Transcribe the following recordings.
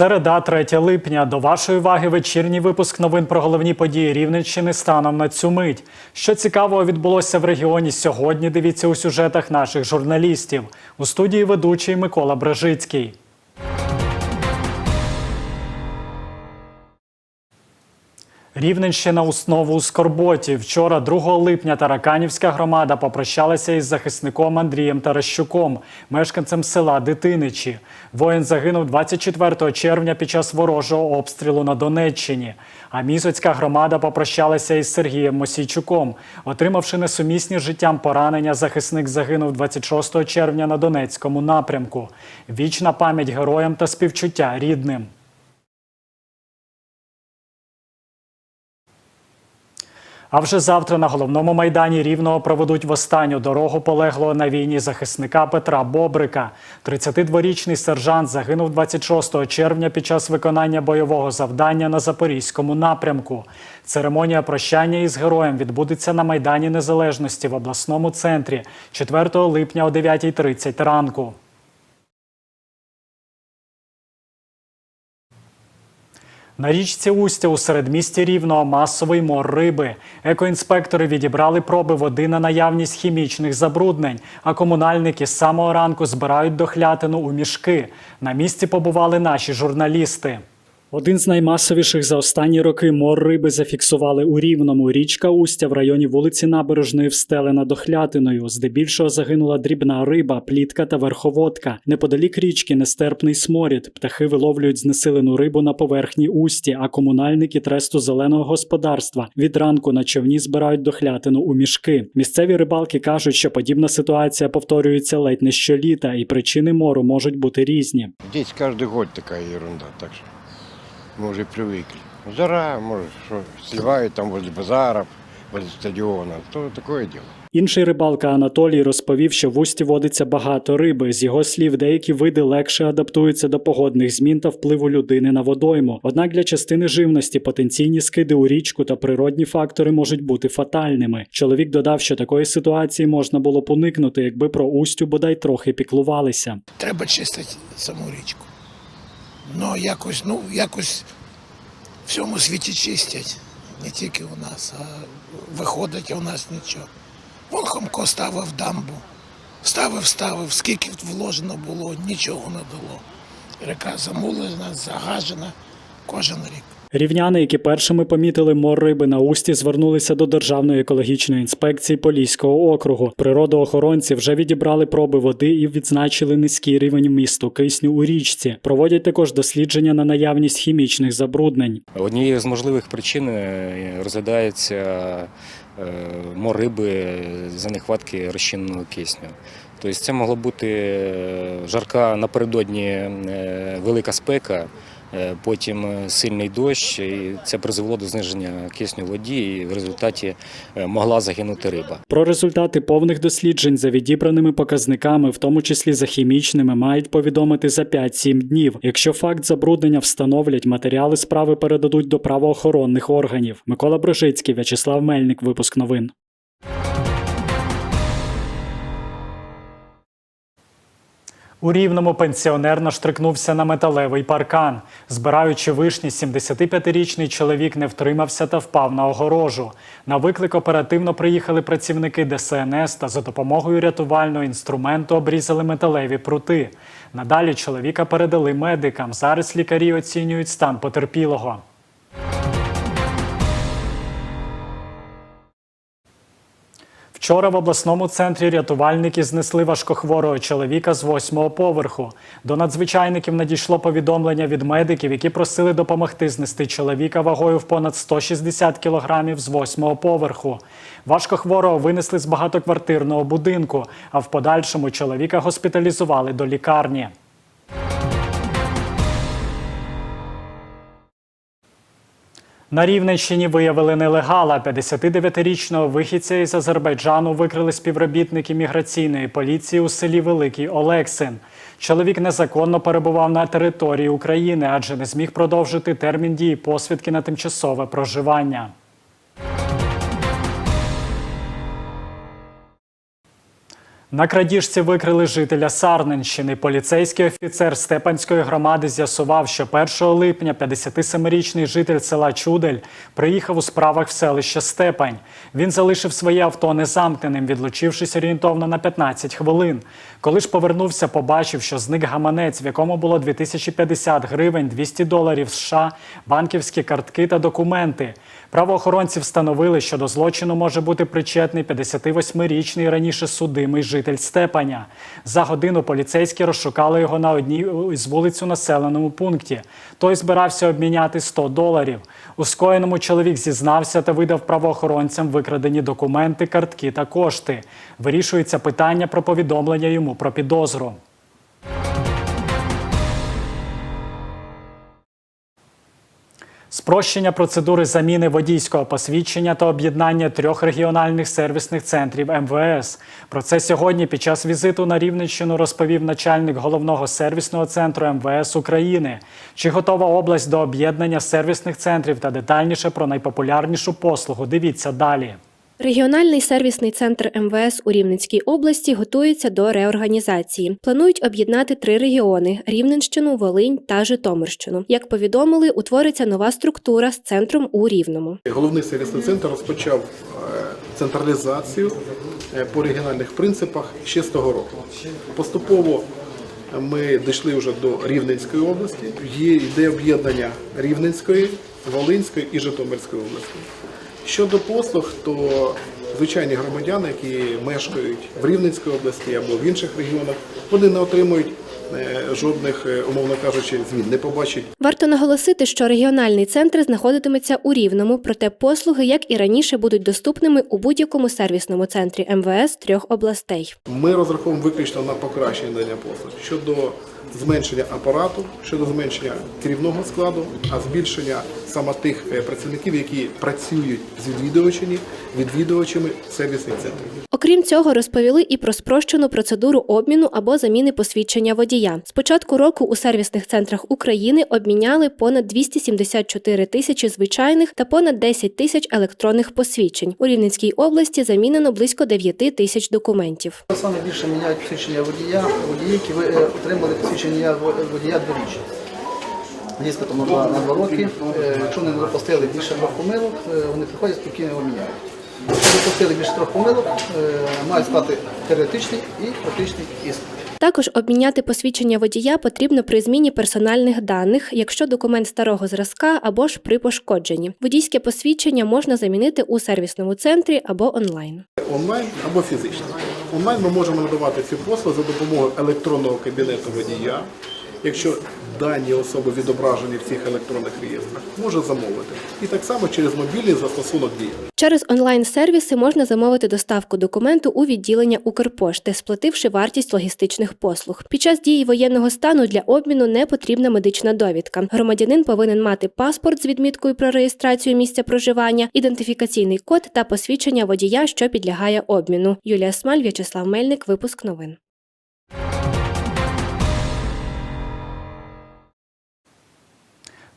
Середа, 3 липня. До вашої уваги вечірній випуск новин про головні події Рівненщини станом на цю мить. Що цікавого відбулося в регіоні сьогодні? Дивіться у сюжетах наших журналістів. У студії ведучий Микола Бражицький. Рівненщина знову у Скорботі. Вчора, 2 липня, Тараканівська громада попрощалася із захисником Андрієм Таращуком, мешканцем села Дитиничі. Воїн загинув 24 червня під час ворожого обстрілу на Донеччині. А Мізоцька громада попрощалася із Сергієм Мосійчуком. Отримавши несумісні з життям поранення, захисник загинув 26 червня на Донецькому напрямку. Вічна пам'ять героям та співчуття рідним. А вже завтра на головному майдані Рівного проведуть в останню дорогу полеглого на війні захисника Петра Бобрика. 32-річний сержант загинув 26 червня під час виконання бойового завдання на Запорізькому напрямку. Церемонія прощання із героєм відбудеться на Майдані Незалежності в обласному центрі 4 липня о 9.30 ранку. На річці Устя у середмісті Рівного масовий мор риби. Екоінспектори відібрали проби води на наявність хімічних забруднень, а комунальники з самого ранку збирають дохлятину у мішки. На місці побували наші журналісти. Один з наймасовіших за останні роки мор риби зафіксували у Рівному. Річка Устя в районі вулиці Набережної встелена дохлятиною. Здебільшого загинула дрібна риба, плітка та верховодка. Неподалік річки нестерпний сморід. Птахи виловлюють знесилену рибу на поверхні Усті, а комунальники тресту зеленого господарства від ранку на човні збирають дохлятину у мішки. Місцеві рибалки кажуть, що подібна ситуація повторюється ледь не щоліта, і причини мору можуть бути різні. Здесь каждый год такая ерунда, так что мы уже привыкли. Жара, может, что сливают там возле базаров, возле стадиона, то такое дело. Інший рибалка Анатолій розповів, що в усті водиться багато риби. З його слів, деякі види легше адаптуються до погодних змін та впливу людини на водойму. Однак для частини живності потенційні скиди у річку та природні фактори можуть бути фатальними. Чоловік додав, що такої ситуації можна було б уникнути, якби про устю бодай трохи піклувалися. Треба чистити саму річку. Ну, якось, ну, якось в всьому світі чистять. Не тільки у нас, а виходить, у нас нічого. Вон Хомко ставив дамбу. Ставив, ставив, скільки вложено було, нічого не дало. Река замулена, загажена кожен рік. Рівняни, які першими помітили мор риби на усті, звернулися до Державної екологічної інспекції Поліського округу. Природоохоронці вже відібрали проби води і відзначили низький рівень вмісту кисню у річці. Проводять також дослідження на наявність хімічних забруднень. Однією з можливих причин е, розглядається е, мор риби за нехватки розчиненого кисню. Тобто це могло бути е, жарка напередодні велика спека, потім сильний дощ, і це призвело до зниження кисню воді, і в результаті е, могла загинути риба. Про результати повних досліджень за відібраними показниками, в тому числі за хімічними, мають повідомити за 5-7 днів. Якщо факт забруднення встановлять, матеріали справи передадуть до правоохоронних органів. Микола Брожицький, В'ячеслав Мельник. Випуск новин. У Рівному пенсіонер наштрикнувся на металевий паркан. Збираючи вишні, 75-річний чоловік не втримався та впав на огорожу. На виклик оперативно приїхали працівники ДСНС та за допомогою рятувального інструменту обрізали металеві прути. Надалі чоловіка передали медикам. Зараз лікарі оцінюють стан потерпілого. Вчора в обласному центрі рятувальники знесли важкохворого чоловіка з восьмого поверху. До надзвичайників надійшло повідомлення від медиків, які просили допомогти знести чоловіка вагою в понад 160 кілограмів з восьмого поверху. Важкохворого винесли з багатоквартирного будинку, а в подальшому чоловіка госпіталізували до лікарні. На Рівненщині виявили нелегала. 59-річного вихідця із Азербайджану викрили співробітники міграційної поліції у селі Великий Олексин. Чоловік незаконно перебував на території України, адже не зміг продовжити термін дії посвідки на тимчасове проживання. На крадіжці викрили жителя Сарненщини. Поліцейський офіцер Степанської громади з'ясував, що 1 липня 57-річний житель села Чудель приїхав у справах в селище Степань. Він залишив своє авто незамкненим, відлучившись орієнтовно на 15 хвилин. Коли ж повернувся, побачив, що зник гаманець, в якому було 2050 гривень, 200 доларів США, банківські картки та документи. Правоохоронці встановили, що до злочину може бути причетний 58-річний раніше судимий житель Степаня. За годину поліцейські розшукали його на одній із вулиць у населеному пункті. Той збирався обміняти 100 доларів. У скоєному чоловік зізнався та видав правоохоронцям викрадені документи, картки та кошти. Вирішується питання про повідомлення йому про підозру. Спрощення процедури заміни водійського посвідчення та об'єднання трьох регіональних сервісних центрів МВС. Про це сьогодні під час візиту на Рівненщину розповів начальник головного сервісного центру МВС України. Чи готова область до об'єднання сервісних центрів та детальніше про найпопулярнішу послугу? Дивіться далі. Регіональний сервісний центр МВС у Рівненській області готується до реорганізації. Планують об'єднати три регіони: Рівненщину, Волинь та Житомирщину. Як повідомили, утвориться нова структура з центром у Рівному. Головний сервісний центр розпочав е, централізацію е, по регіональних принципах ще з того року. Поступово ми дійшли вже до Рівненської області. Є йде об'єднання Рівненської, Волинської і Житомирської області. Щодо послуг, то звичайні громадяни, які мешкають в Рівненській області або в інших регіонах, вони не отримують е, жодних, е, умовно кажучи, змін, не побачать Варто наголосити, що регіональний центр знаходитиметься у Рівному, проте послуги, як і раніше, будуть доступними у будь-якому сервісному центрі МВС трьох областей. Ми розраховуємо виключно на покращення надання послуг щодо зменшення апарату, щодо зменшення керівного складу, а збільшення саме тих е, працівників, які працюють з відвідувачами, відвідувачами сервісних центрів. Окрім цього, розповіли і про спрощену процедуру обміну або заміни посвідчення водія. З початку року у сервісних центрах України обміняли понад 274 тисячі звичайних та понад 10 тисяч електронних посвідчень. У Рівненській області замінено близько 9 тисяч документів. Саме більше міняють посвідчення водія, водії, які ви е, отримали посвідчення во- водія дворіччя. Іспитом на два, роки. Е, Якщо не допустили більше трьох помилок, е, вони приходять спокійно міняють. Допустили більше трьох помилок, е, мають стати теоретичний і практичний іспит. Також обміняти посвідчення водія потрібно при зміні персональних даних, якщо документ старого зразка або ж при пошкодженні. Водійське посвідчення можна замінити у сервісному центрі або онлайн. Онлайн або фізично. Онлайн ми можемо надавати ці послуги за допомогою електронного кабінету водія. Якщо дані особи відображені в цих електронних реєстрах, може замовити. І так само через мобільний застосунок дія. Через онлайн-сервіси можна замовити доставку документу у відділення Укрпошти, сплативши вартість логістичних послуг. Під час дії воєнного стану для обміну не потрібна медична довідка. Громадянин повинен мати паспорт з відміткою про реєстрацію місця проживання, ідентифікаційний код та посвідчення водія, що підлягає обміну. Юлія Смаль, В'ячеслав Мельник. Випуск новин.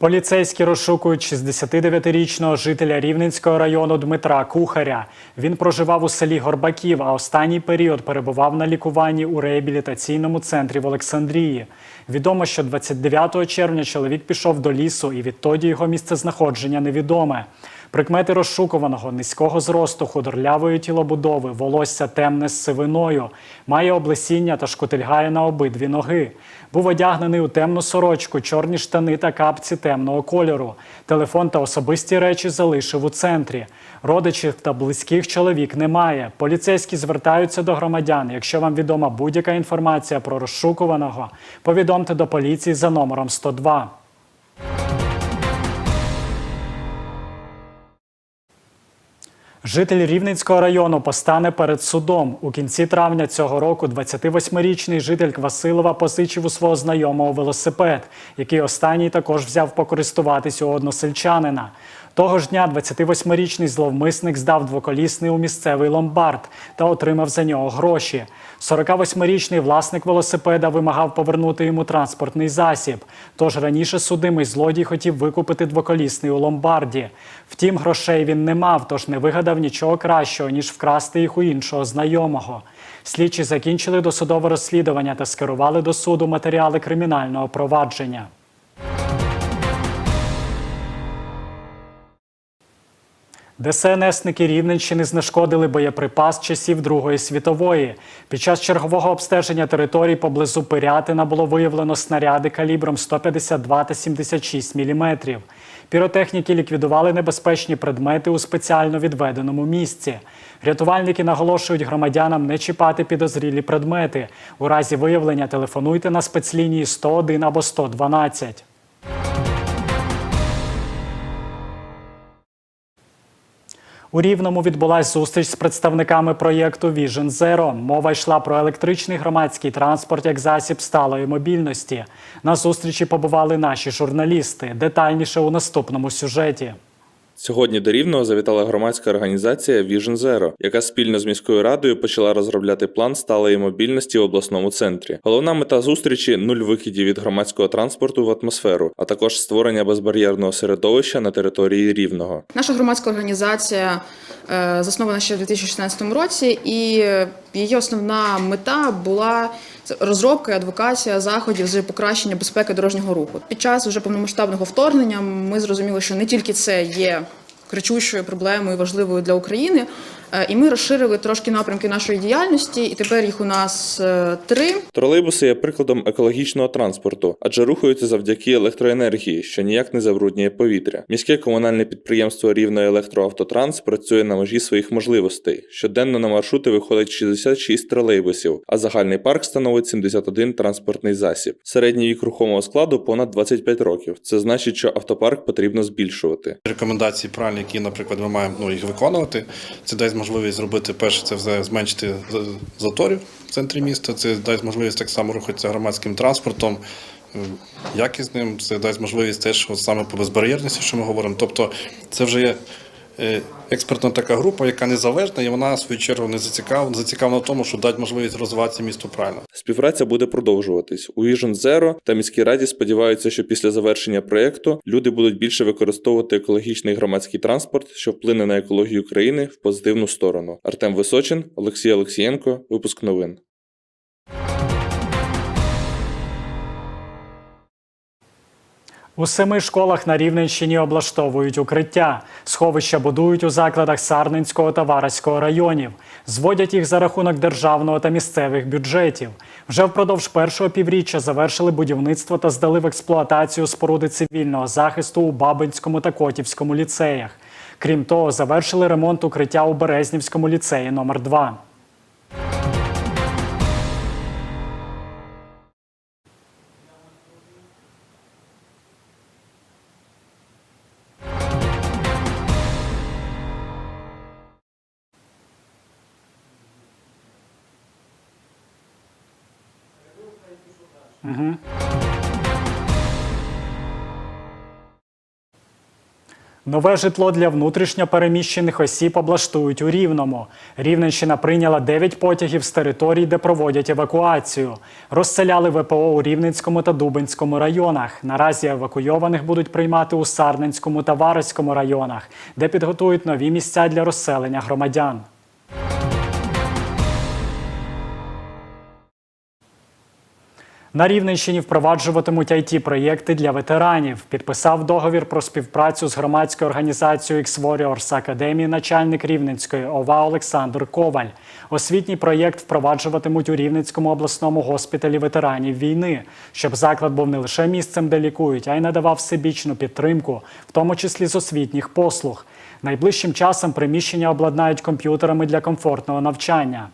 Поліцейські розшукують 69-річного жителя Рівненського району Дмитра Кухаря. Він проживав у селі Горбаків, а останній період перебував на лікуванні у реабілітаційному центрі в Олександрії. Відомо, що 29 червня чоловік пішов до лісу, і відтоді його місцезнаходження невідоме. Прикмети розшукуваного низького зросту, худорлявої тілобудови, волосся темне з сивиною, має облесіння та шкутильгає на обидві ноги. Був одягнений у темну сорочку, чорні штани та капці темного кольору. Телефон та особисті речі залишив у центрі. Родичів та близьких чоловік немає. Поліцейські звертаються до громадян. Якщо вам відома будь-яка інформація про розшукуваного, повідомте до поліції за номером 102. Житель Рівненського району постане перед судом. У кінці травня цього року 28-річний житель Квасилова позичив у свого знайомого велосипед, який останній також взяв покористуватись у односельчанина. Того ж дня 28-річний зловмисник здав двоколісний у місцевий ломбард та отримав за нього гроші. 48-річний власник велосипеда вимагав повернути йому транспортний засіб. Тож раніше судимий злодій хотів викупити двоколісний у ломбарді. Втім, грошей він не мав, тож не вигадав нічого кращого, ніж вкрасти їх у іншого знайомого. Слідчі закінчили досудове розслідування та скерували до суду матеріали кримінального провадження. ДСНСники Рівненщини знешкодили боєприпас часів Другої світової. Під час чергового обстеження територій поблизу Пирятина було виявлено снаряди калібром 152 та 76 мм. Піротехніки ліквідували небезпечні предмети у спеціально відведеному місці. Рятувальники наголошують громадянам не чіпати підозрілі предмети. У разі виявлення телефонуйте на спецлінії 101 або 112. У Рівному відбулася зустріч з представниками проєкту Vision Zero. Мова йшла про електричний громадський транспорт як засіб сталої мобільності. На зустрічі побували наші журналісти. Детальніше у наступному сюжеті. Сьогодні до Рівного завітала громадська організація Vision Zero, яка спільно з міською радою почала розробляти план сталої мобільності в обласному центрі. Головна мета зустрічі нуль викидів від громадського транспорту в атмосферу, а також створення безбар'єрного середовища на території Рівного. Наша громадська організація е, заснована ще в 2016 році, і е, її основна мета була розробка і адвокація заходів з покращення безпеки дорожнього руху. Під час вже повномасштабного вторгнення ми зрозуміли, що не тільки це є кричущою проблемою важливою для України. Е, І ми розширили трошки напрямки нашої діяльності, і тепер їх у нас е, три. Тролейбуси є прикладом екологічного транспорту, адже рухаються завдяки електроенергії, що ніяк не забруднює повітря. Міське комунальне підприємство Рівне електроавтотранс працює на межі своїх можливостей. Щоденно на маршрути виходить 66 тролейбусів, а загальний парк становить 71 транспортний засіб. Середній вік рухомого складу понад 25 років. Це значить, що автопарк потрібно збільшувати. Рекомендації правильні, які, наприклад, ми маємо ну, їх виконувати. Це дасть можливість зробити перше, це зменшити заторів в центрі міста. Це дасть можливість так само рухатися громадським транспортом. е, Якісним, це дасть можливість теж от саме по безбар'єрності, що ми говоримо. Тобто, це вже є експертна така група, яка незалежна, і вона свою чергу не зацікавлена, зацікавлена в тому, щоб дати можливість розвиватися місту правильно. Співпраця буде продовжуватись. У Vision Zero та міській раді сподіваються, що після завершення проєкту люди будуть більше використовувати екологічний громадський транспорт, що вплине на екологію країни в позитивну сторону. Артем Височин, Олексій Олексієнко, випуск новин. У семи школах на Рівненщині облаштовують укриття. Сховища будують у закладах Сарненського та Вараського районів. Зводять їх за рахунок державного та місцевих бюджетів. Вже впродовж першого півріччя завершили будівництво та здали в експлуатацію споруди цивільного захисту у Бабинському та Котівському ліцеях. Крім того, завершили ремонт укриття у Березнівському ліцеї номер 2 Нове житло для внутрішньо переміщених осіб облаштують у Рівному. Рівненщина прийняла 9 потягів з територій, де проводять евакуацію. Розселяли ВПО у Рівненському та Дубинському районах. Наразі евакуйованих будуть приймати у Сарненському та Вароському районах, де підготують нові місця для розселення громадян. На Рівненщині впроваджуватимуть it проєкти для ветеранів. Підписав договір про співпрацю з громадською організацією X-Warriors Academy начальник Рівненської ОВА Олександр Коваль. Освітній проєкт впроваджуватимуть у Рівненському обласному госпіталі ветеранів війни, щоб заклад був не лише місцем, де лікують, а й надавав всебічну підтримку, в тому числі з освітніх послуг. Найближчим часом приміщення обладнають комп'ютерами для комфортного навчання.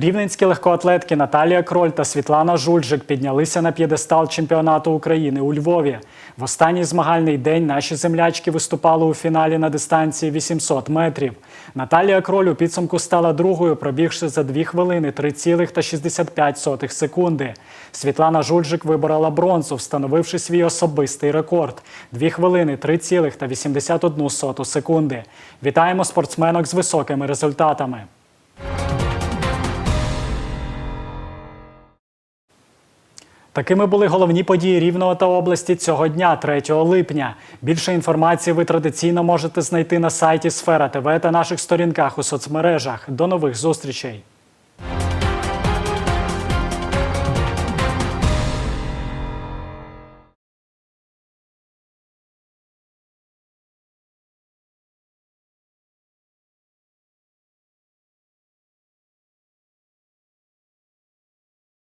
Рівненські легкоатлетки Наталія Кроль та Світлана Жульжик піднялися на п'єдестал чемпіонату України у Львові. В останній змагальний день наші землячки виступали у фіналі на дистанції 800 метрів. Наталія Кроль у підсумку стала другою, пробігши за 2 хвилини 3,65 секунди. Світлана Жульжик виборола бронзу, встановивши свій особистий рекорд 2 хвилини 3,81 секунди. Вітаємо спортсменок з високими результатами. Такими були головні події Рівного та області цього дня, 3 липня. Більше інформації ви традиційно можете знайти на сайті Сфера ТВ та наших сторінках у соцмережах. До нових зустрічей.